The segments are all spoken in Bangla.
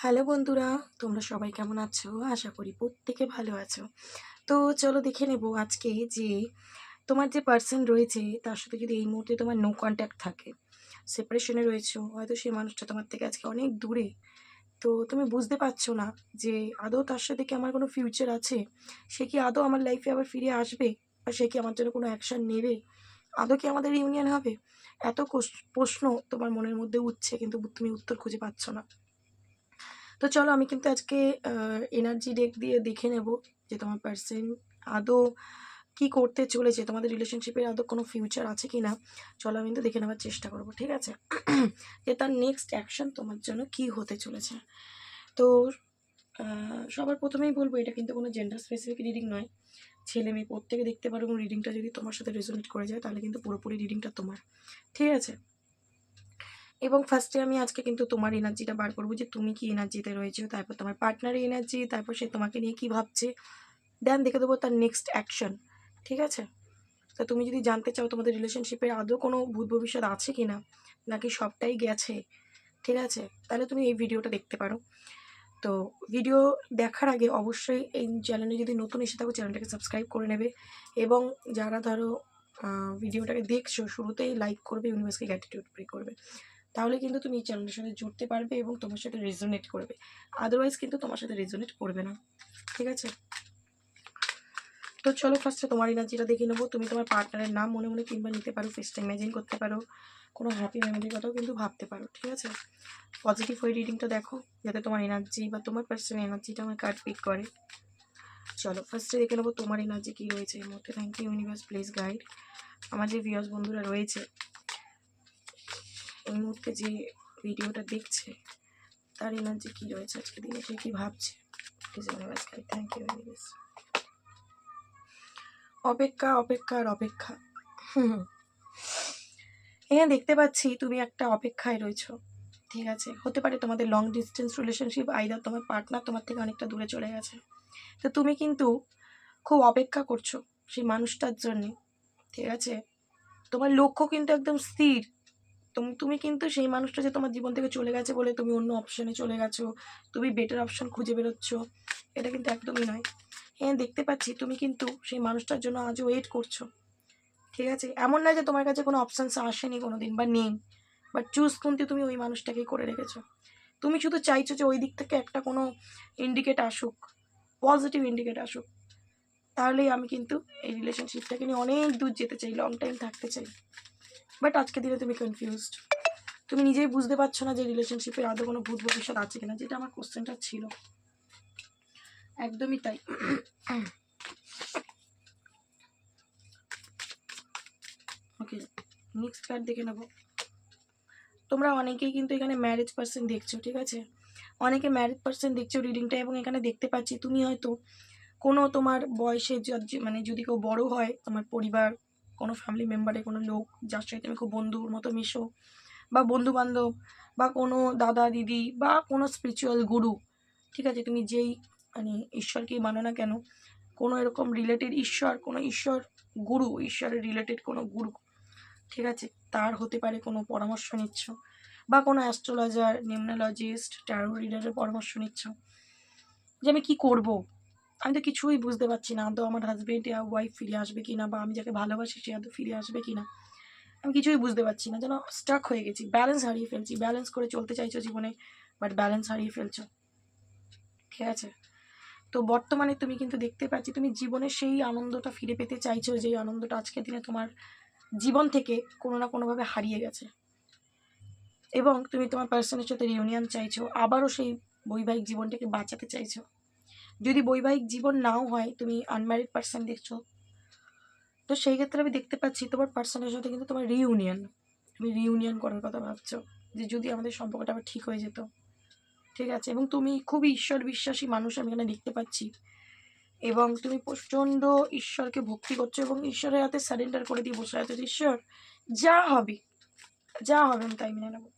হ্যালো বন্ধুরা, তোমরা সবাই কেমন আছো? আশা করি প্রত্যেকে ভালো আছো। তো চলো দেখে নেব আজকে যে তোমার যে পার্সন রয়েছে, তার সাথে যদি এই মুহূর্তে তোমার নো কন্ট্যাক্ট থাকে সেপারেশনে রয়েছো, হয়তো সেই মানুষটা তোমার থেকে আজকে অনেক দূরে। তো তুমি বুঝতে পারছ না যে আদৌ তার সাথে কি আমার কোনো ফিউচার আছে? সে কি আদৌ আমার লাইফে আবার ফিরে আসবে? বা সে কি আমার জন্য কোনো অ্যাকশন নেবে? আদৌ কি আমাদের ইউনিয়ন হবে? এত প্রশ্ন তোমার মনের মধ্যে উঠছে, কিন্তু তুমি উত্তর খুঁজে পাচ্ছ না। তো চলো আমি কিন্তু আজকে এনার্জি ডেক দিয়ে দেখে নেব যে তোমার পার্সন আদৌ কি করতে চলেছে, তোমাদের রিলেশনশিপের আদৌ কোনো ফিউচার আছে কি না চলো আমি কিন্তু দেখে নেওয়ার চেষ্টা করব, ঠিক আছে? যে তার নেক্সট অ্যাকশন তোমার জন্য কি হতে চলেছে। তো সবার প্রথমেই বলব, এটা কিন্তু কোনো জেন্ডার স্পেসিফিক রিডিং নয়। ছেলে মেয়ে প্রত্যেকে দেখতে পারো, এবং রিডিংটা যদি তোমার সাথে রেজোনেট করে যায়, তাহলে কিন্তু পুরোপুরি রিডিংটা তোমার, ঠিক আছে? এবং ফার্স্টে আমি আজকে কিন্তু তোমার এনার্জিটা বার করব যে তুমি কি এনার্জিতে রয়েছো, তারপর তোমার পার্টনারের এনার্জি তারপর সে তোমাকে নিয়ে কি ভাবছে দেন দেখে দেবো তার নেক্সট অ্যাকশন ঠিক আছে? তো তুমি যদি জানতে চাও তোমাদের রিলেশনশিপের আদৌ কোনো ভূত ভবিষ্যৎ আছে কি না নাকি সবটাই গেছে, ঠিক আছে? তাহলে তুমি এই ভিডিওটা দেখতে পারো। তো ভিডিও দেখার আগে অবশ্যই এই চ্যানেলে যদি নতুন এসে থাকো চ্যানেলটাকে সাবস্ক্রাইব করে নেবে এবং যারা ধরো ভিডিওটাকে দেখছ, শুরুতেই লাইক করবে ইউনিভার্সকে গ্র্যাটিটিউড প্রে করবে। তাহলে কিন্তু তুমি এই চ্যানেলের সাথে জুড়তে পারবে এবং তোমার সাথে রেজোনেট করবে। আদারওয়াইজ কিন্তু তোমার সাথে রেজোনেট করবে না। ঠিক আছে? তো চলো ফার্স্টে তোমার এনার্জিটা দেখে নেব। তুমি তোমার পার্টনারের নাম মনে মনে কিংবা নিতে পারো ফেসটা ইমাজিন করতে পারো। কোনো হ্যাপি মেমোরির কথাও কিন্তু ভাবতে পারো। ঠিক আছে? পজিটিভ ওই রিডিংটা দেখো, যাতে তোমার এনার্জি বা তোমার পার্সোনাল এনার্জিটা আমার কার্ড পিক করে। চলো ফার্স্টে দেখে নেব তোমার এনার্জি কী রয়েছে। এই মুহূর্তে thank you universe please guide আমার যে ভিউয়ার্স বন্ধুরা রয়েছে এই মুহূর্তে যে ভিডিওটা দেখছে, তার এনার্জি কী রয়েছে আজকে দিনে, সে কী ভাবছে? গাইড থ্যাংক ইউ ইউনিভার্স অপেক্ষা অপেক্ষা আর অপেক্ষা। এখানে দেখতে পাচ্ছি তুমি একটা অপেক্ষায় রয়েছো। ঠিক আছে, হতে পারে তোমাদের লং ডিস্টেন্স রিলেশনশিপ আইদার তোমার পার্টনার তোমার থেকে অনেকটা দূরে চলে গেছে। তো তুমি কিন্তু খুব অপেক্ষা করছ সেই মানুষটার জন্যে। ঠিক আছে, তোমার লক্ষ্য কিন্তু একদম স্থির। তুমি তুমি কিন্তু সেই মানুষটা যে তোমার জীবন থেকে চলে গেছে বলে তুমি অন্য অপশনে চলে গেছো। তুমি বেটার অপশন খুঁজে বেরোচ্ছ। এটা কিন্তু একদমই নয়। হ্যাঁ দেখতে পাচ্ছি, তুমি কিন্তু সেই মানুষটার জন্য আজও ওয়েট করছ। ঠিক আছে? এমন না যে তোমার কাছে কোনো অপশানস আসেনি কোনো দিন বা নেই। বাট চুজ কিন্তু তুমি ওই মানুষটাকেই করে রেখেছো। তুমি শুধু চাইছো যে ওই দিক থেকে একটা কোনো ইন্ডিকেট আসুক পজিটিভ ইন্ডিকেট আসুক। তাহলেই আমি কিন্তু এই রিলেশনশিপটাকে নিয়ে অনেক দূর যেতে চাই লং টাইম থাকতে চাই। বাট আজকে দিনে তুমি কনফিউজড তুমি নিজেই বুঝতে পারছ না যে রিলেশনশিপে আদৌ কোনো ভূত ভবিষ্যৎ আছে কিনা, যেটা আমার কোশ্চেনটা ছিল। একদমই তাই। ওকে নেক্সট কার্ড দেখে নেব। তোমরা অনেকেই কিন্তু এখানে ম্যারেজ পার্সন দেখছ, ঠিক আছে? অনেকে ম্যারেজ পার্সন দেখছ রিডিংটা এবং এখানে দেখতে পাচ্ছি, তুমি হয়তো কোনো তোমার বয়সে মানে যদি কেউ বড় হয়, তোমার পরিবার কোনো ফ্যামিলি মেম্বারে কোনো লোক, যার সাথে তুমি খুব বন্ধুর মতো মিশো, বা বন্ধু বান্ধব বা কোনো দাদা, দিদি, বা কোনো স্পিরিচুয়াল গুরু ঠিক আছে? তুমি যেই মানে ঈশ্বরকেই মানো না কেন, কোনো এরকম রিলেটেড ঈশ্বর, কোনো ঈশ্বর গুরু ঈশ্বরের রিলেটেড কোনো গুরু ঠিক আছে? তার হতে পারে কোনো পরামর্শ নিচ্ছ, বা কোনো অ্যাস্ট্রোলজার নিউমোলজিস্ট ট্যারো রিডারের পরামর্শ নিচ্ছ, যে আমি কী করব? আমি তো কিছুই বুঝতে পারছি না আদৌ আমার হাজবেন্ড ইয়া ওয়াইফ ফিরে আসবে কি না বা আমি যাকে ভালোবাসি সে আদৌ ফিরে আসবে কি না আমি কিছুই বুঝতে পারছি না। যেন স্টাক হয়ে গেছি ব্যালেন্স হারিয়ে ফেলছি ব্যালেন্স করে চলতে চাইছো জীবনে বাট ব্যালেন্স হারিয়ে ফেলছো। ঠিক আছে? তো বর্তমানে তুমি কিন্তু দেখতে পাচ্ছি, তুমি জীবনে সেই আনন্দটা ফিরে পেতে চাইছো, যেই আনন্দটা আজকের দিনে তোমার জীবন থেকে কোনো না কোনোভাবে হারিয়ে গেছে। এবং তুমি তোমার পার্সনের সাথে রিউনিয়ন চাইছো, আবারও সেই বৈবাহিক জীবনটাকে বাঁচাতে চাইছো। যদি বৈবাহিক জীবন নাও হয়, তুমি আনম্যারিড পার্সন দেখছ। তো সেই ক্ষেত্রে আমি দেখতে পাচ্ছি তোমার পার্সনের সাথে কিন্তু তোমার রিউনিয়ন তুমি রিউনিয়ন করার কথা ভাবছ, যে যদি আমাদের সম্পর্কটা আবার ঠিক হয়ে যেত। ঠিক আছে? এবং তুমি খুবই ঈশ্বর বিশ্বাসী মানুষ আমি এখানে দেখতে পাচ্ছি। এবং তুমি প্রচণ্ড ঈশ্বরকে ভক্তি করছ এবং ঈশ্বরের হাতে সারেন্ডার করে দিয়ে বসে আছো ঈশ্বর, যা হবে যা হবে আমি তাই মেনে নেব।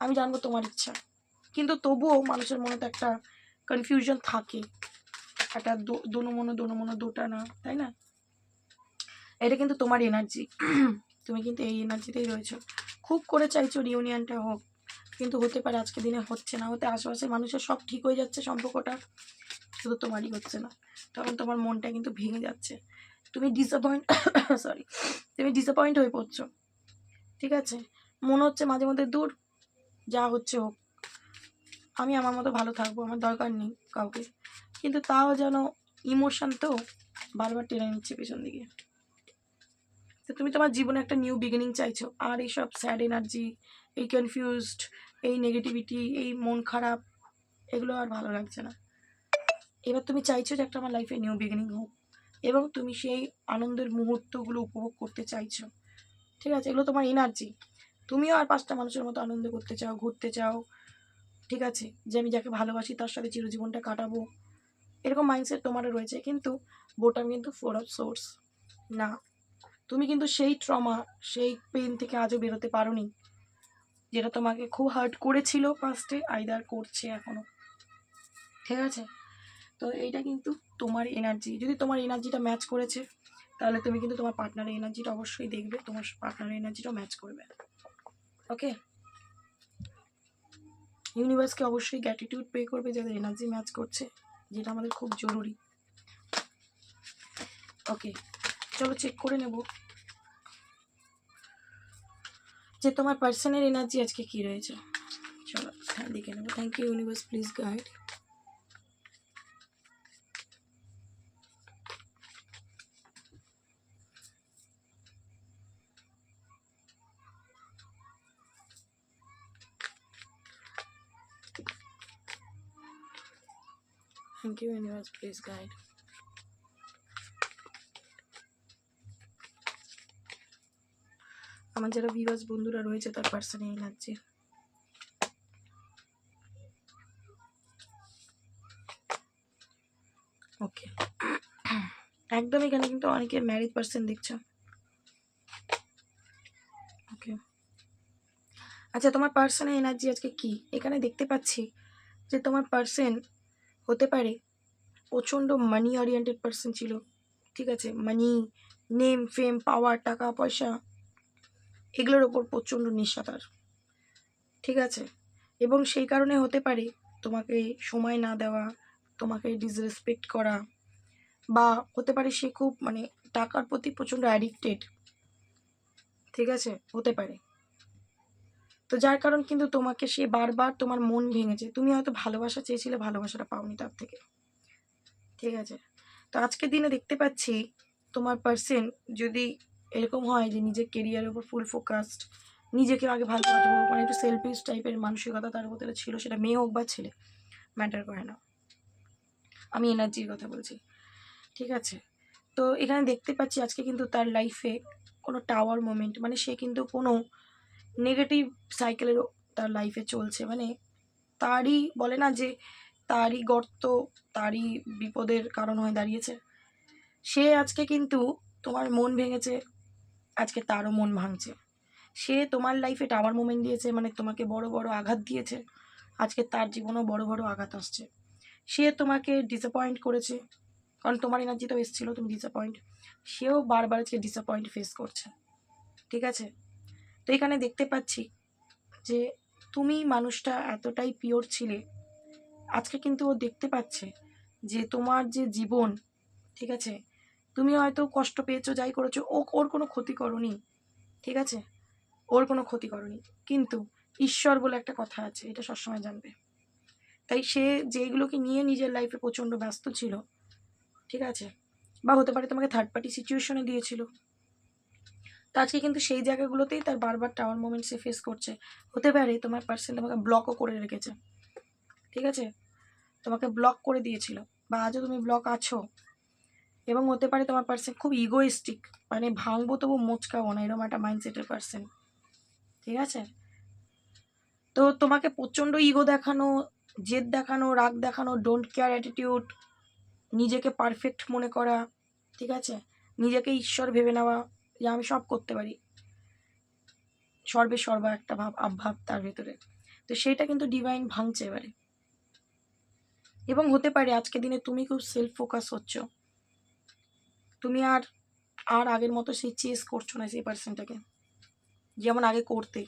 আমি জানব তোমার ইচ্ছা। কিন্তু তবুও মানুষের মনে তো একটা কনফিউশন থাকে। একটা দোনো মনো দোনো মনো দুটা না, তাই না? এটা কিন্তু তোমার এনার্জি তুমি কিন্তু এই এনার্জিতেই রয়েছো। খুব করে চাইছো রিউনিয়নটা হোক, কিন্তু হতে পারে আজকে দিনে হচ্ছে না। হতে আশেপাশের মানুষের সব ঠিক হয়ে যাচ্ছে সম্পর্কটা, শুধু তোমারই হচ্ছে না। তখন তোমার মনটা কিন্তু ভেঙে যাচ্ছে। তুমি ডিসঅ্যাপয়েন্ট সরি তুমি ডিসঅ্যাপয়েন্ট হয়ে পড়ছো। ঠিক আছে? মনে হচ্ছে মাঝে মধ্যে দূর, যা হচ্ছে হোক। আমি আমার মতো ভালো থাকব, আমার দরকার নেই কাউকে। কিন্তু তাও যেন ইমোশন তো বারবার টেনে নিচ্ছে পেছন দিকে। তো তুমি তোমার জীবনে একটা নিউ বিগিনিং চাইছো। আর এইসব স্যাড এনার্জি এই কনফিউজড এই নেগেটিভিটি এই মন খারাপ, এগুলো আর ভালো লাগছে না। এবার তুমি চাইছো যে একটা আমার লাইফে নিউ বিগিনিং হোক এবং তুমি সেই আনন্দের মুহূর্তগুলো উপভোগ করতে চাইছো। ঠিক আছে, এগুলো তোমার এনার্জি তুমিও আর পাঁচটা মানুষের মতো আনন্দ করতে চাও, ঘুরতে চাও। ঠিক আছে, যে আমি যাকে ভালোবাসি তার সাথে চিরজীবনটা কাটাবো। এরকম মাইন্ডসেট তোমারও রয়েছে। কিন্তু বোটাম কিন্তু ফোর অফ সোর্স না, তুমি কিন্তু সেই ট্রমা সেই পেন থেকে আজও বেরোতে পারোনি, যেটা তোমাকে খুব হার্ট করেছিল ফার্স্টে আইদার করছে এখনও। ঠিক আছে? তো এইটা কিন্তু তোমার এনার্জি যদি তোমার এনার্জিটা ম্যাচ করেছে, তাহলে তুমি কিন্তু তোমার পার্টনারের এনার্জিটা অবশ্যই দেখবে, তোমার পার্টনারের এনার্জিটাও ম্যাচ করবে। ওকে ইউনিভার্সকে অবশ্যই গ্র্যাটিটিউড পে করবে যাদের এনার্জি ম্যাচ করছে। যেটা আমাদের খুব জরুরি। ওকে চলো চেক করে নেব। যে তোমার পার্সনের এনার্জি আজকে কি রয়েছে? চলো হ্যাঁ দেখে নেব। Thank you universe please guide Thank you, universe. Please guide. আমার যারা ভিউয়ার্স বন্ধুরা রয়েছে তার পার্সোনাল এনার্জি ওকে একদম এখানে কিন্তু অনেকে ম্যারিড পার্সন দেখছ ওকে আচ্ছা তোমার পার্সোনাল এনার্জি আজকে কি এখানে দেখতে পাচ্ছি যে তোমার পার্সন হতে পারে। প্রচণ্ড মানি ওরিয়েন্টেড পার্সন ছিল। ঠিক আছে? মানি নেম ফেম পাওয়ার টাকা, পয়সা, এগুলোর ওপর প্রচণ্ড নেশা তার। ঠিক আছে? এবং সেই কারণে হতে পারে তোমাকে সময় না দেওয়া, তোমাকে ডিসরেসপেক্ট করা, বা হতে পারে সে খুব মানে টাকার প্রতি প্রচণ্ড অ্যাডিক্টেড ঠিক আছে? হতে পারে। তো যার কারণ কিন্তু তোমাকে সে বারবার তোমার মন ভেঙেছে। তুমি হয়তো ভালোবাসা চেয়েছিলে, ভালোবাসাটা পাওনি তার থেকে। ঠিক আছে? তো আজকের দিনে দেখতে পাচ্ছি তোমার পার্সেন যদি এরকম হয় যে নিজের কেরিয়ারের উপর ফুল ফোকাসড নিজেকে আগে ভালোবাসবো মানে একটু সেলফিশ টাইপের মানসিকতা তার ভিতরে ছিল, সেটা মেয়ে হোক বা ছেলে ম্যাটার করে না। আমি এনার্জির কথা বলছি। ঠিক আছে? তো এখানে দেখতে পাচ্ছি আজকে কিন্তু তার লাইফে কোনো টাওয়ার মোমেন্ট মানে সে কিন্তু কোনো নেগেটিভ সাইকেলের তার লাইফে চলছে। মানে তারই বলে না যে তারই গর্ত, তারই বিপদের কারণ হয়ে দাঁড়িয়েছে। সে আজকে কিন্তু তোমার মন ভেঙেছে, আজকে তারও মন ভাঙছে। সে তোমার লাইফে টাওয়ার মোমেন্ট দিয়েছে মানে তোমাকে বড় বড় আঘাত দিয়েছে। আজকে তার জীবনেও বড় বড় আঘাত আসছে। সে তোমাকে ডিসঅ্যাপয়েন্ট করেছে। কারণ তোমার এনার্জি তো এসেছিল, তুমি ডিসঅ্যাপয়েন্ট সেও বারবার আজকে ডিসঅ্যাপয়েন্ট ফেস করছে। ঠিক আছে? তো এখানে দেখতে পাচ্ছি যে তুমি মানুষটা এতটাই পিওর ছিলে। আজকে কিন্তু ও দেখতে পাচ্ছে যে তোমার যে জীবন, ঠিক আছে? তুমি হয়তো কষ্ট পেয়েছ, যাই করেছ, ও, ওর কোনো ক্ষতি করনি, ঠিক আছে? ওর কোনো ক্ষতি করনি। কিন্তু ঈশ্বর বলে একটা কথা আছে, এটা সবসময় জানবে। তাই সে যেগুলোকে নিয়ে নিজের লাইফে প্রচণ্ড ব্যস্ত ছিল, ঠিক আছে? বা হতে পারে তোমাকে থার্ড পার্টি সিচুয়েশনে দিয়েছিল। তো আজকে কিন্তু সেই জায়গাগুলোতেই তার বারবার টাওয়ার মোমেন্ট সে ফেস করছে। হতে পারে তোমার পার্সন তোমাকে ব্লকও করে রেখেছে। ঠিক আছে? তোমাকে ব্লক করে দিয়েছিল বা আজও তুমি ব্লক আছো। এবং হতে পারে তোমার পার্সন খুব ইগোয়েস্টিক মানে ভাঙবো তবু মোচকাবো না, এরকম একটা মাইন্ডসেটের পার্সন ঠিক আছে? তো তোমাকে প্রচণ্ড ইগো দেখানো, জেদ দেখানো, রাগ দেখানো ডোন্ট কেয়ার অ্যাটিটিউড নিজেকে পারফেক্ট মনে করা, ঠিক আছে? নিজেকে ঈশ্বর ভেবে নেওয়া যে আমি সব করতে পারি। সর্বে সর্বা একটা ভাব, আভাব তার ভেতরে। তো সেটা কিন্তু ডিভাইন ভাঙছে এবারে। এবং হতে পারে আজকে দিনে তুমি খুব সেলফ ফোকাস হচ্ছ। তুমি আর আর আগের মতো সেই চেস করছ না সেই পার্সনটাকে যেমন আগে করতে।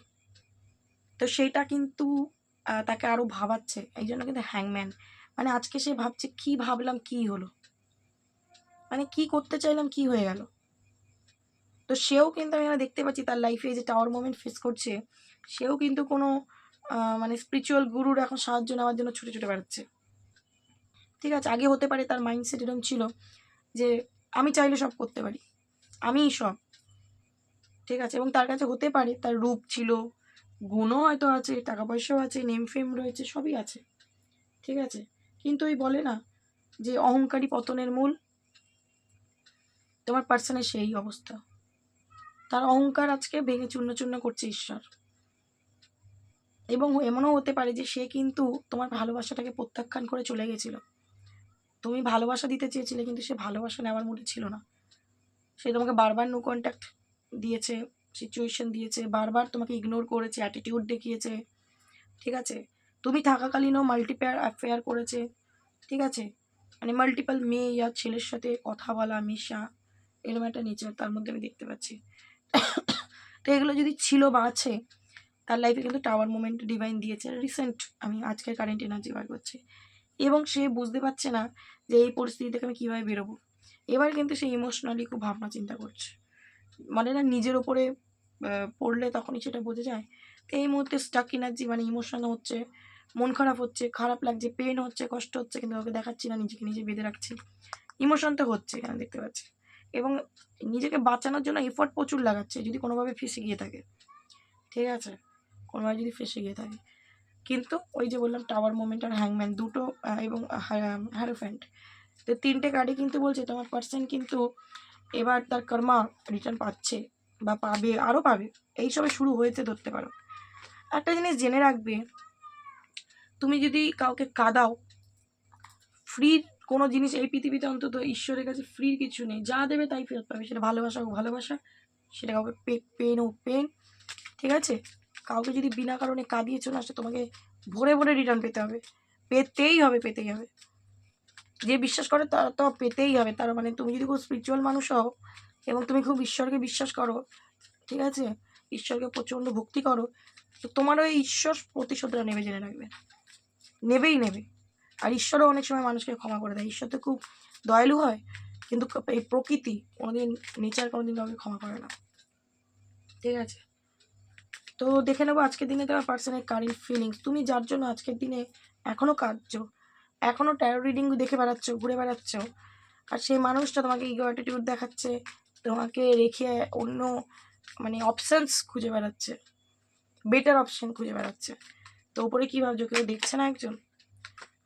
তো সেটা কিন্তু তাকে আরও ভাবাচ্ছে। এই জন্য কিন্তু হ্যাংম্যান মানে আজকে সে ভাবছে, কি ভাবলাম, কি হলো? মানে কি করতে চাইলাম, কি হয়ে গেল? তো সেও কিন্তু আমি এখানে দেখতে পাচ্ছি তার লাইফে যে টাওয়ার মোমেন্ট ফেস করছে, সেও কিন্তু কোনো মানে স্পিরিচুয়াল গুরুর এখন সাহায্য নেওয়ার জন্য ছুটে ছুটে বেড়াচ্ছে। ঠিক আছে, আগে হতে পারে তার মাইন্ডসেট এরকম ছিল যে আমি চাইলে সব করতে পারি, আমিই সব। ঠিক আছে, এবং তার কাছে হতে পারে তার রূপ ছিল, গুণও হয়তো আছে, টাকা পয়সাও আছে নেম ফেম রয়েছে, সবই আছে। ঠিক আছে, কিন্তু ওই বলে না যে অহংকারী পতনের মূল, তোমার পার্সনের সেই অবস্থা। তার অহংকার আজকে ভেঙে চূর্ণ চূর্ণ করছে ঈশ্বর। এবং এমনও হতে পারে যে সে কিন্তু তোমার ভালোবাসাটাকে প্রত্যাখ্যান করে চলে গেছিল। তুমি ভালোবাসা দিতে চেয়েছিলে, কিন্তু সে ভালোবাসা নেওয়ার মুডে ছিল না। সে তোমাকে বারবার নো কন্ট্যাক্ট দিয়েছে সিচুয়েশন দিয়েছে, বারবার তোমাকে ইগনোর করেছে অ্যাটিটিউড দেখিয়েছে। ঠিক আছে? তুমি থাকাকালীনও মাল্টিপেয়ার অ্যাফেয়ার করেছে। ঠিক আছে? মানে মাল্টিপল মেয়ে, ইয়া, ছেলের সাথে কথা বলা, মেশা এরকম একটা নেচার তার মধ্যে আমি দেখতে পাচ্ছি। তো এগুলো যদি ছিল বা আছে, তার লাইফে কিন্তু টাওয়ার মোমেন্ট ডিভাইন দিয়েছে। রিসেন্ট আমি আজকের কারেন্ট এনার্জি বার করছি। এবং সে বুঝতে পারছে না যে এই পরিস্থিতি থেকে আমি কীভাবে বেরোবো। এবার কিন্তু সে ইমোশনালি খুব ভাবনা চিন্তা করছে। মানে না, নিজের ওপরে পড়লে তখনই সেটা বোঝা যায়। তো এই মুহূর্তে স্টাক এনার্জি মানে ইমোশন হচ্ছে, মন খারাপ হচ্ছে, খারাপ লাগছে পেন হচ্ছে, কষ্ট হচ্ছে, কিন্তু ওকে দেখাচ্ছি না, নিজেকে নিজে বেঁধে রাখছি। ইমোশন তো হচ্ছে এখানে দেখতে পাচ্ছি। এবং নিজেকে বাঁচানোর জন্য এফোর্ট প্রচুর লাগাচ্ছে যদি কোনোভাবে ফেসে গিয়ে থাকে। ঠিক আছে? কোনোভাবে যদি ফেসে গিয়ে থাকে। কিন্তু ওই যে বললাম টাওয়ার মোমেন্ট আর হ্যাংম্যান দুটো এবং হ্যারোফ্যান্ট তো তিনটে কার্ডই কিন্তু বলছে তোমার পার্সন কিন্তু এবার তার কর্মা রিটার্ন পাচ্ছে বা পাবে আরও পাবে। এই সবে শুরু হয়েছে ধরতে পারো। একটা জিনিস জেনে রাখবে, তুমি যদি কাউকে কাদাও ফ্রি কোনো জিনিস এই পৃথিবীতে অন্তত ঈশ্বরের কাছে ফ্রির কিছু নেই। যা দেবে তাই ফেরত পাবে। সেটা ভালোবাসা হোক, ভালোবাসা, সেটা কাউকে পেন হোক পেন ঠিক আছে? কাউকে যদি বিনা কারণে কাঁদিয়েছো না, সে তোমাকে ভরে ভরে রিটার্ন পেতে হবে। পেতেই হবে পেতেই হবে। যে বিশ্বাস করে তার তো পেতেই হবে। তার মানে তুমি যদি খুব স্পিরিচুয়াল মানুষ হও এবং তুমি খুব ঈশ্বরকে বিশ্বাস করো, ঠিক আছে? ঈশ্বরকে প্রচণ্ড ভক্তি করো, তো তোমারও এই ঈশ্বর প্রতিশোধটা নেবে, জেনে রাখবে। নেবেই নেবে। আর ঈশ্বরও অনেক সময় মানুষকে ক্ষমা করে দেয়। ঈশ্বর তো খুব দয়ালু হয়, কিন্তু এই প্রকৃতি কোনোদিন নেচার কোনোদিন কাউকে ক্ষমা করে না। ঠিক আছে? তো দেখে নেব আজকের দিনে তোমার পার্সোনাল কারেন্ট ফিলিংস তুমি যার জন্য আজকের দিনে এখনও কাঁদছো এখনও ট্যারো রিডিং দেখে বেড়াচ্ছ, ঘুরে বেড়াচ্ছ, আর সেই মানুষটা তোমাকে ইগো অ্যাটিটিউড দেখাচ্ছে, তোমাকে রেখে অন্য মানে অপশানস খুঁজে বেড়াচ্ছে বেটার অপশান খুঁজে বেড়াচ্ছে। তো উপরে কী ভাবছ, কেউ দেখছে না একজন?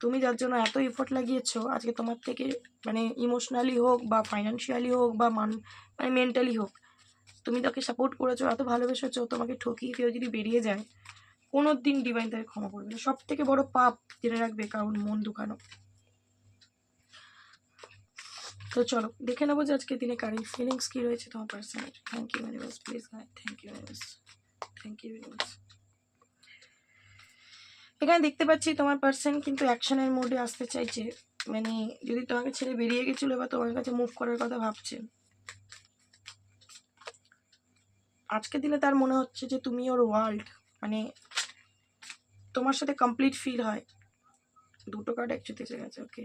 তুমি যার জন্য এত এফোর্ট লাগিয়েছো, আজকে তোমার থেকে মানে ইমোশনালি হোক বা ফাইন্যান্সিয়ালি হোক বা মান মানে মেন্টালি হোক, তুমি তাকে সাপোর্ট করেছ, এত ভালোবেসেছো, তোমাকে ঠকিয়ে কেউ যদি বেরিয়ে যায় কোনো দিন ডিভাইন তাকে ক্ষমা করবে না। সব থেকে বড় পাপ জেনে রাখবে কারণ মন দুখানো। তো চলো, দেখে নেব যে আজকে দিনে কারেন্ট ফিলিংস কী রয়েছে তোমার personal thank you universe please guide thank you very universe thank you universe এখানে দেখতে পাচ্ছি তোমার পার্সন কিন্তু অ্যাকশনের মোডে আসতে চাইছে। মানে যদি তোমাকে ছেড়ে বেরিয়ে গেছিল বা তোমার কাছে মুভ করার কথা ভাবছে। আজকে দিনে তার মনে হচ্ছে যে তুমি ওর ওয়ার্ল্ড মানে তোমার সাথে কমপ্লিট ফিল হয়। দুটো কার্ড একসাথে এসে গেছে okay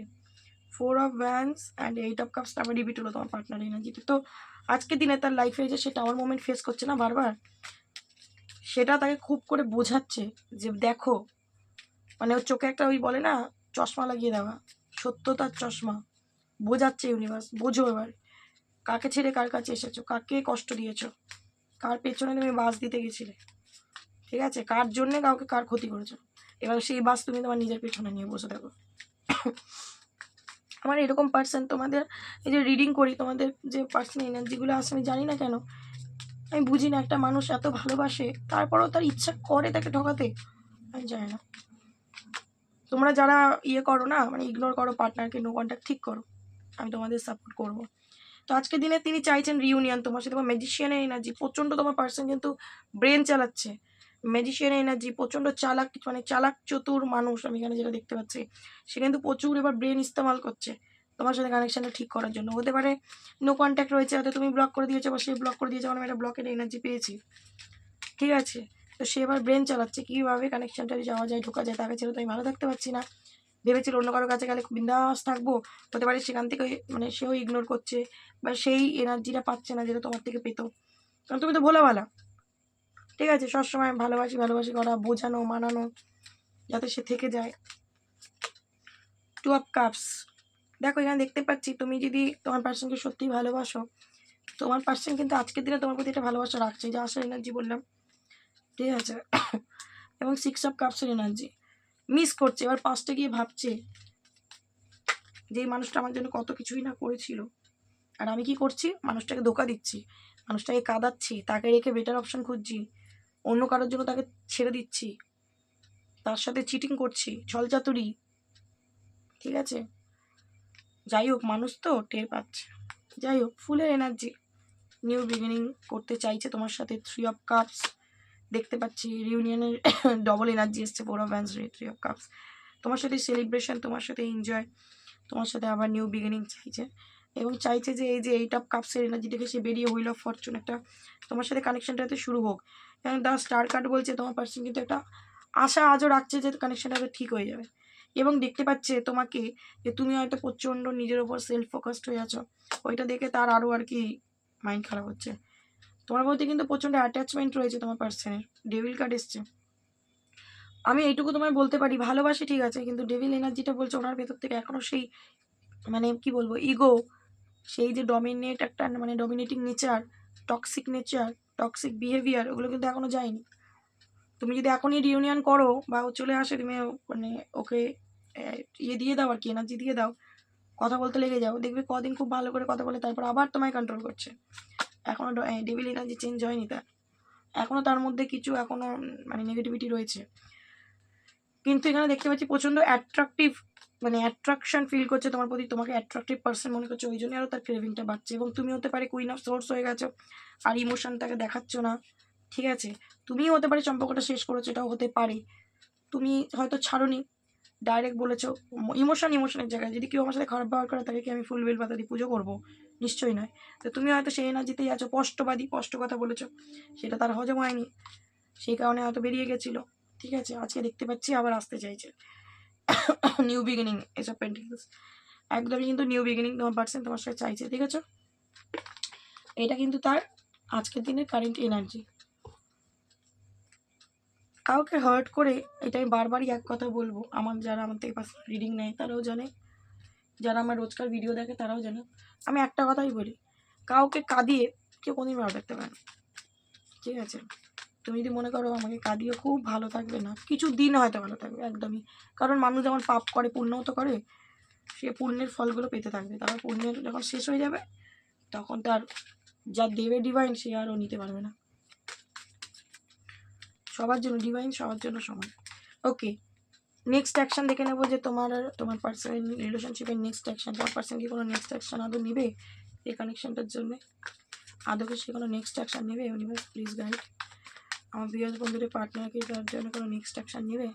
four of wands and eight of cups আমার রিপিট হলো তোমার পার্টনার এনার্জিতে। তো আজকের দিনে তার লাইফে যে সে টাওয়ার মোমেন্ট ফেস করছে না বারবার, সেটা তাকে খুব করে বোঝাচ্ছে যে দেখো মানে ওর চোখে একটা ওই বলে না, চশমা লাগিয়ে দেওয়া। সত্যতার চশমা। বোঝাচ্ছে ইউনিভার্স বোঝো এবার। কাকে ছেড়ে কার কাছে এসেছ? কাকে কষ্ট দিয়েছ? কার পেছনে তুমি বাস দিতে গেছিলে? ঠিক আছে? কার জন্যে কাউকে কার ক্ষতি করেছ? এবার সেই বাস তুমি তোমার নিজের পেছনে নিয়ে বসে থাকো। আমার এরকম পার্সন তোমাদের, এই যে রিডিং করি, তোমাদের যে পার্সন এনার্জিগুলো আসে আমি জানি না কেন, আমি বুঝি না, একটা মানুষ এত ভালোবাসে, তারপরেও তার ইচ্ছা করে তাকে ঠকাতে? আমি জানি না। তোমরা যারা ইয়ে করো না মানে ইগনোর করো পার্টনারকে নো কন্ট্যাক্ট ঠিক করো। আমি তোমাদের সাপোর্ট করব। তো আজকের দিনে তিনি চাইছেন রিউনিয়ন তোমার সাথে। তোমার ম্যাজিশিয়ানের এনার্জি প্রচণ্ড তোমার পার্সন কিন্তু ব্রেন চালাচ্ছে। ম্যাজিশিয়ানের এনার্জি প্রচণ্ড চালাক মানে চালাক চতুর মানুষ আমি এখানে যেটা দেখতে পাচ্ছি। সে কিন্তু প্রচুর এবার ব্রেন ইস্তেমাল করছে তোমার সাথে কানেকশানটা ঠিক করার জন্য। হতে পারে নো কন্ট্যাক্ট রয়েছে, হয়তো তুমি ব্লক করে দিয়েছ বা সে ব্লক করে দিয়েছ মানে আমি একটা ব্লকের এনার্জি পেয়েছি। ঠিক আছে? তো সে এবার ব্রেন চালাচ্ছে কীভাবে কানেকশনটা যাওয়া যায় ঢোকা যায়, তাকে ছেড়ে তো আমি ভালো থাকতে পারছি না। ভেবেছিল অন্য কারোর কাছে গেলে বিন্দাস থাকব, হতে পারে সেখান থেকে মানে সেও ইগনোর করছে বা সেই এনার্জিটা পাচ্ছে না যেটা তোমার থেকে পেতো। কারণ তুমি তো ভোলা ভালা ঠিক আছে, সবসময় ভালোবাসি ভালোবাসি করা, বোঝানো, মানানো, যাতে সে থেকে যায়। টু অফ কাপস দেখো, এখানে দেখতে পাচ্ছি তুমি যদি তোমার পার্সনকে সত্যিই ভালোবাসো, তোমার পার্সন কিন্তু আজকের দিনে তোমার প্রতি একটা ভালোবাসা রাখছে, যে আসার এনার্জি বললাম। ঠিক আছে এবং সিক্স অফ কাপসের এনার্জি মিস করছে, এবার পাঁচটা গিয়ে ভাবছে যে মানুষটা আমার জন্য কত কিছুই না করেছিল। আর আমি কি করছি? মানুষটাকে ধোকা দিচ্ছি। মানুষটাকে কাঁদাচ্ছি, তাকে রেখে বেটার অপশন খুঁজছি। অন্য কারোর জন্য তাকে ছেড়ে দিচ্ছি। তার সাথে চিটিং করছি, ছলচাতুরি। ঠিক আছে? যাই হোক, মানুষ তো টের পাচ্ছে। যাই হোক, ফুলের এনার্জি নিউ বিগিনিং করতে চাইছে তোমার সাথে থ্রি অফ কাপস দেখতে পাচ্ছি রিউনিয়নের ডবল এনার্জি এসছে four of wands three of cups তোমার সাথে সেলিব্রেশন তোমার সাথে এনজয় তোমার সাথে আবার নিউ বিগিনিং চাইছে। এবং চাইছে যে এই যে এইট অফ কাপসের এনার্জি থেকে সে বেরিয়ে হুইল অফ ফরচুন একটা তোমার সাথে কানেকশনটাতে শুরু হোক। এবং দ্য স্টার কার্ড বলছে, তোমার পার্সন কিন্তু একটা আশা আজও রাখছে যে কানেকশনটা ঠিক হয়ে যাবে। এবং দেখতে পাচ্ছে তোমাকে যে তুমি হয়তো প্রচণ্ড নিজের ওপর সেলফ ফোকাসড হয়ে আছো। ওইটা দেখে তার আরও আর কি মাইন্ড খারাপ হচ্ছে। তোমার মধ্যে কিন্তু প্রচণ্ড অ্যাটাচমেন্ট রয়েছে তোমার পার্সনের ডেভিল কার্ড এসছে। আমি এইটুকু তোমায় বলতে পারি, ভালোবাসি ঠিক আছে, কিন্তু ডেভিল এনার্জিটা বলছে ওনার ভেতর থেকে এখনও সেই মানে কি বলব ইগো সেই যে ডমিনেট একটা মানে dominating nature toxic nature toxic behaviour ওগুলো কিন্তু এখনও যায়নি। তুমি যদি এখনই রিউনিয়ন করো বা ও চলে আসে, তুমি মানে ওকে ইয়ে দিয়ে দাও আর কি এনার্জি দিয়ে দাও, কথা বলতে লেগে যাও, দেখবে কদিন খুব ভালো করে কথা বলে, তারপর আবার তোমায় কন্ট্রোল করছে। এখনও ডেভিল এনার্জি চেঞ্জ হয়নি তার। এখনও তার মধ্যে কিছু এখনও মানে নেগেটিভিটি রয়েছে। কিন্তু এখানে দেখতে পাচ্ছি প্রচণ্ড অ্যাট্রাকটিভ মানে অ্যাট্রাকশন ফিল করছে তোমার প্রতি, তোমাকে অ্যাট্রাকটিভ পার্সন মনে করছে, ওই জন্য আরও তার ক্রেভিংটা বাড়ছে। এবং তুমি হতে পারে কুইন অফ সোর্স হয়ে গেছো, আর ইমোশন তাকে দেখাচ্ছ না, ঠিক আছে? তুমিও হতে পারে সম্পর্কটা শেষ করেছ, এটাও হতে পারে। তুমি হয়তো ছাড়োনি ডাইরেক্ট বলেছ ইমোশন ইমোশনের জায়গায়। যদি কেউ আমার সাথে খারাপ ব্যবহার করে, তাকে কি আমি ফুল বেল পাতা দিয়ে পুজো করব? নিশ্চয়ই নয়। তো তুমি হয়তো সেই এনার্জিতেই আছো স্পষ্টবাদী স্পষ্ট কথা বলেছ। সেটা তার হজম হয়নি। সেই কারণে হয়তো বেরিয়ে গেছিল। ঠিক আছে, আজকে দেখতে পাচ্ছি, আবার আসতে চাইছে। নিউ বিগিনিং এসব পেন্টিংস একদমই কিন্তু নিউ বিগিনিং তোমার পার্সেন্ট তোমার সাথে চাইছে, ঠিক আছে? এটা কিন্তু তার আজকের দিনের কারেন্ট এনার্জি কাউকে হার্ট করে এটা আমি বারবারই এক কথা বলব। আমার যারা আমার থেকে পার্সোনাল রিডিং নেয়, তারাও জানে। যারা আমার রোজকার ভিডিও দেখে তারাও জানে। আমি একটা কথাই বলি, কাউকে কাঁদিয়ে কেউ কোনোদিন ভালো থাকতে পারে না। ঠিক আছে? তুমি যদি মনে করো আমাকে কাঁদিয়ে খুব ভালো থাকবে না, কিছু দিন হয়তো ভালো থাকবে, একদমই। কারণ মানুষ যেমন পাপ করে, পুণ্যও তো করে, সে পুণ্যের ফলগুলো পেতে থাকবে। তারপর পুণ্যের যখন শেষ হয়ে যাবে, তখন তার যা দেবে ডিভাইন সে আরও নিতে পারবে না। সবার জন্য ডিভাইন সবার জন্য সমান। ওকে নেক্সট অ্যাকশন দেখে নেব যে তোমার তোমার পার্সনের রিলেশনশিপের নেক্সট অ্যাকশন তোমার পার্সন কি কোনো নেক্সট অ্যাকশন আদৌ নেবে এই কানেকশানটার জন্য? আদৌ কি সে কোনো নেক্সট অ্যাকশন নেবে? ইউনিভার্স প্লিজ গাইড আমার বিয়াস বন্ধুদের পার্টনার কি তার জন্য কোনো নেক্সট অ্যাকশন নেবে?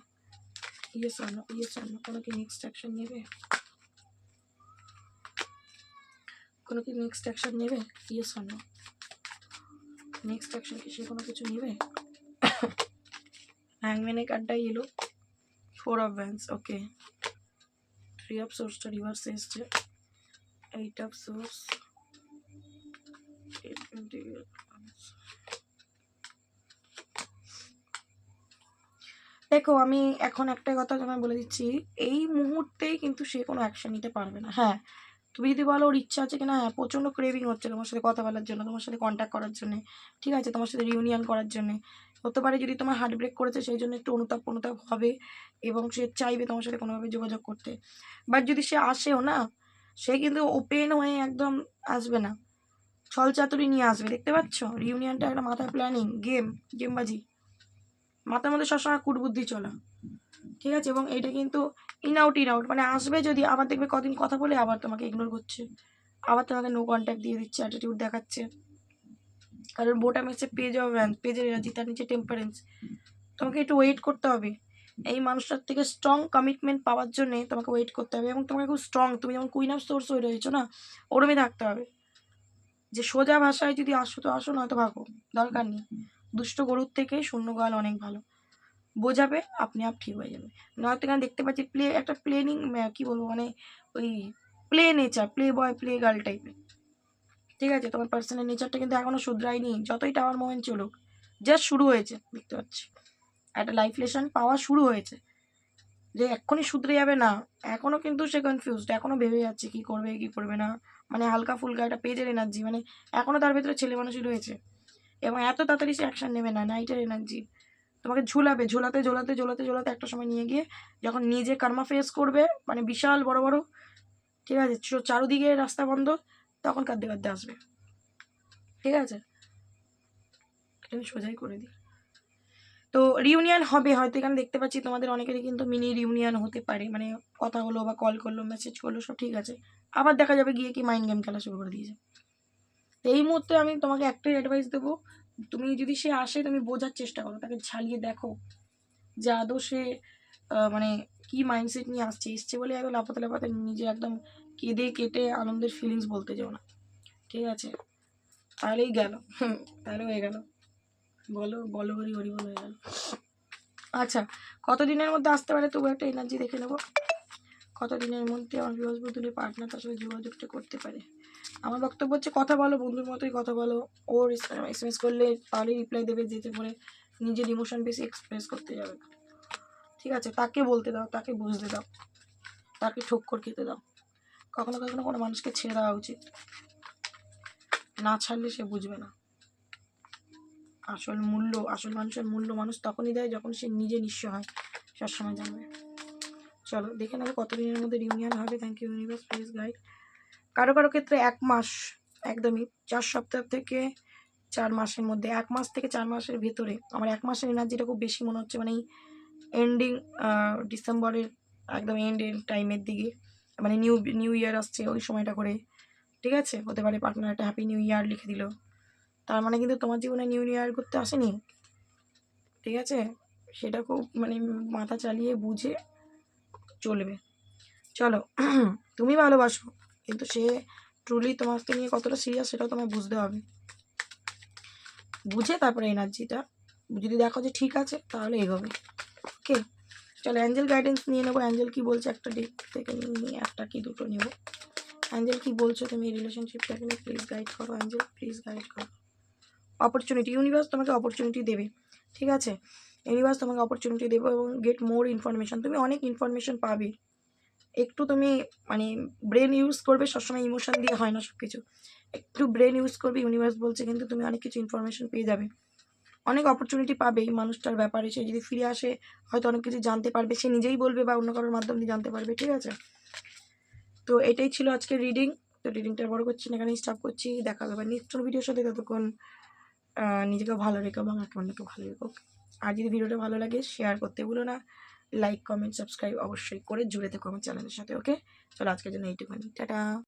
ইয়েস অন্য ইয়েস অন্য কোনো কি নেক্সট অ্যাকশন নেবে? কোনো কি নেক্সট অ্যাকশন নেবে? ইয়েস অন্য নেক্সট অ্যাকশন কি সে কোনো কিছু নেবে? হ্যাংম্যানের কার্ডটাই এলো four of wands okay three of সোর্সটা রিভার্স এসছে এইট অফ সোর্স দেখো, আমি এখন একটা কথা তোমায় বলে দিচ্ছি। এই মুহূর্তেই কিন্তু সে কোনো অ্যাকশন নিতে পারবে না। হ্যাঁ তুমি যদি বলো ওর ইচ্ছা আছে কিনা হ্যাঁ প্রচণ্ড ক্রেভিং হচ্ছে তোমার সাথে কথা বলার জন্য, তোমার সাথে কন্ট্যাক্ট করার জন্য, ঠিক আছে, তোমার সাথে রিউনিয়ন করার জন্য। হতে পারে যদি তোমার হার্ট ব্রেক করেছে সেই জন্য একটু অনুতাপ অনুতাপ হবে এবং সে চাইবে তোমার সাথে কোনোভাবে যোগাযোগ করতে। বাট যদি সে আসেও না, সে কিন্তু ওপেন হয়ে একদম আসবে না। ছল চাতুরি নিয়ে আসবে, দেখতে পাচ্ছ? রিউনিয়নটা একটা মাথায় প্ল্যানিং গেম গেমবাজি। মাথার মধ্যে সবসময় কুটবুদ্ধি চলা। ঠিক আছে? এবং এটা কিন্তু ইন আউট ইন আউট মানে আসবে যদি, আবার দেখবে কদিন কথা বলে আবার তোমাকে ইগনোর করছে। আবার তোমাকে নো কন্ট্যাক্ট দিয়ে দিচ্ছে অ্যাটিটিউড দেখাচ্ছে। কারণ বোটাম এসে পেজ অফ ভ্যান পেজের এনার্জি তার নিচে টেম্পারেন্স তোমাকে একটু ওয়েট করতে হবে। এই মানুষটার থেকে স্ট্রং কমিটমেন্ট পাওয়ার জন্যে তোমাকে ওয়েট করতে হবে এবং তোমাকে খুব স্ট্রং তুমি যেমন কুইন অফ সোর্স হয়ে রয়েছো না, ওরমই থাকতে হবে। যে সোজা ভাষায় যদি আসো, তো আসো, নয়তো ভাগো, দরকার নেই। দুষ্ট গরুর থেকে শূন্য গোয়াল অনেক ভালো। বোঝাবে, আপনি আপ ঠিক হয়ে যাবে। নয়তো এখানে দেখতে পাচ্ছি প্লে একটা প্লেনিং কি বলব মানে ওই play nature play boy play girl টাইপের ঠিক আছে, তোমার পার্সোনাল নেচারটা কিন্তু এখনও শুধরায়নি যতই টাওয়ার মোমেন্ট চলুক। জাস্ট শুরু হয়েছে, দেখতে পাচ্ছি। একটা লাইফ লেসন পাওয়া শুরু হয়েছে। যে এক্ষুনি শুধরে যাবে না এখনও কিন্তু সে কনফিউজড এখনও ভেবে যাচ্ছে কী করবে, কি করবে না। মানে হালকা ফুলকা একটা পেজের এনার্জি মানে এখনও তার ভেতরে ছেলে মানুষই রয়েছে। এবং এত তাড়াতাড়ি সে অ্যাকশন নেবে না নাইটের এনার্জি তোমাকে ঝুলাবে, ঝোলাতে ঝোলাতে ঝোলাতে ঝোলাতে একটা সময় নিয়ে গিয়ে যখন নিজে কর্মা ফেস করবে মানে বিশাল বড় বড়, ঠিক আছে চারুদিকে রাস্তা বন্ধ তখন কাঁদতে কাঁদতে আসবে। ঠিক আছে? এটা আমি সোজাই করে দিই। তো রিউনিয়ন হবে, হয়তো এখানে দেখতে পাচ্ছি তোমাদের অনেকেরই কিন্তু মিনি রিউনিয়ন হতে পারে। মানে কথা হলো বা কল করল মেসেজ করল, সব ঠিক আছে। আবার দেখা যাবে গিয়ে কি মাইন্ড গেম খেলা শুরু করে দিয়েছে। তো এই মুহূর্তে আমি তোমাকে একটাই অ্যাডভাইস দেবো, তুমি যদি সে আসে, তুমি বোঝার চেষ্টা করো, তাকে ঝালিয়ে দেখো যে আদৌ সে মানে কি মাইন্ডসেট নিয়ে আসছে। এসছে বলে একদম লাপাতে লাপাতে নিজে একদম কেঁদে কেটে আনন্দের ফিলিংস বলতে যাও না। ঠিক আছে? তাহলেই গেল। তাহলে হয়ে গেল। বলো বলো হরি হরি বল হয়ে গেল। আচ্ছা কত দিনের মধ্যে আসতে পারে? তবু একটা এনার্জি দেখে নেব। কত দিনের মধ্যে আমার বদলে পার্টনার তার সাথে যোগাযোগটা করতে পারে? আমার বক্তব্য হচ্ছে, কথা বলো, বন্ধুর মতোই কথা বলো। ওর এস এম এস করলে তাহলেই রিপ্লাই দেবে, যেতে পরে নিজের ইমোশন বেশি এক্সপ্রেস করতে যাবে। ঠিক আছে? তাকে বলতে দাও, তাকে বুঝতে দাও। তাকে ঠোক্কর খেতে দাও। কখনো কখনো কোনো মানুষকে ছেড়ে দেওয়া উচিত। না ছাড়লে সে বুঝবে না। আসল মূল্য, আসল মানুষের মূল্য মানুষ তখনই দেয় যখন সে নিজে নিঃস্ব হয়, সবসময় জানবে। চলো, দেখে নেব কত দিনের মধ্যে রিউনিয়ন হবে। Thank you universe please guide কারও কারও ক্ষেত্রে এক মাস একদমই, চার সপ্তাহ থেকে চার মাসের মধ্যে, এক মাস থেকে চার মাসের ভেতরে। আমার এক মাসের এনার্জিটা খুব বেশি মনে হচ্ছে মানে এন্ডিং ডিসেম্বরের একদম এন্ড টাইমের দিকে। মানে নিউ নিউ ইয়ার আসছে ওই সময়টা করে। ঠিক আছে? হতে পারে পার্টনার একটা হ্যাপি নিউ ইয়ার লিখে দিল। তার মানে কিন্তু তোমার জীবনে নিউ ইয়ার করতে আসেনি? ঠিক আছে? সেটা খুব মানে মাথা চালিয়ে বুঝে চলবে। চলো, তুমি ভালোবাসো, কিন্তু সে ট্রুলি তোমাকে নিয়ে কতটা সিরিয়াস সেটাও তোমায় বুঝতে হবে। বুঝে তারপরে এনার্জিটা যদি দেখো যে ঠিক আছে, তাহলে এগোবে। ওকে চলো অ্যাঞ্জেল গাইডেন্স নিয়ে নেব। অ্যাঞ্জেল কি বলছে একটা দিক থেকে নিয়ে একটা কি দুটো নেব। অ্যাঞ্জেল কি বলছো তুমি এই রিলেশনশিপটাকে নিয়ে প্লিজ গাইড করো। অ্যাঞ্জেল প্লিজ গাইড করো। অপরচুনিটি ইউনিভার্স তোমাকে অপরচুনিটি দেবে, ঠিক আছে? ইউনিভার্স তোমাকে অপরচুনিটি দেবে এবং গেট মোর ইনফরমেশন তুমি অনেক ইনফরমেশন পাবে। একটু তুমি মানে ব্রেন ইউজ করবে, সবসময় ইমোশন দিয়ে হয় না সব কিছু একটু ব্রেন ইউজ করবে ইউনিভার্স বলছে, কিন্তু তুমি অনেক কিছু ইনফরমেশন পেয়ে যাবে। অনেক অপরচুনিটি পাবে এই মানুষটার ব্যাপারে। সে যদি ফিরে আসে, হয়তো অনেক কিছু জানতে পারবে। সে নিজেই বলবে বা অন্য কারোর মাধ্যম দিয়ে জানতে পারবে, ঠিক আছে? তো এটাই ছিল আজকে রিডিং তো রিডিংটা বড় করছি না, এখানেই স্টপ করছি। দেখা হবে নেক্সট ভিডিওর সাথে। ততক্ষণ নিজেকে ভালো রেখো এবং আপনাদেরকে ভালো রেখো আর যদি ভিডিওটা ভালো লাগে শেয়ার করতে ভুলো না। লাইক কমেন্ট সাবস্ক্রাইব অবশ্যই করে জুড়ে থেকো আমার চ্যানেলের সাথে ওকে চলো আজকের জন্য এইটুখানি টাটা!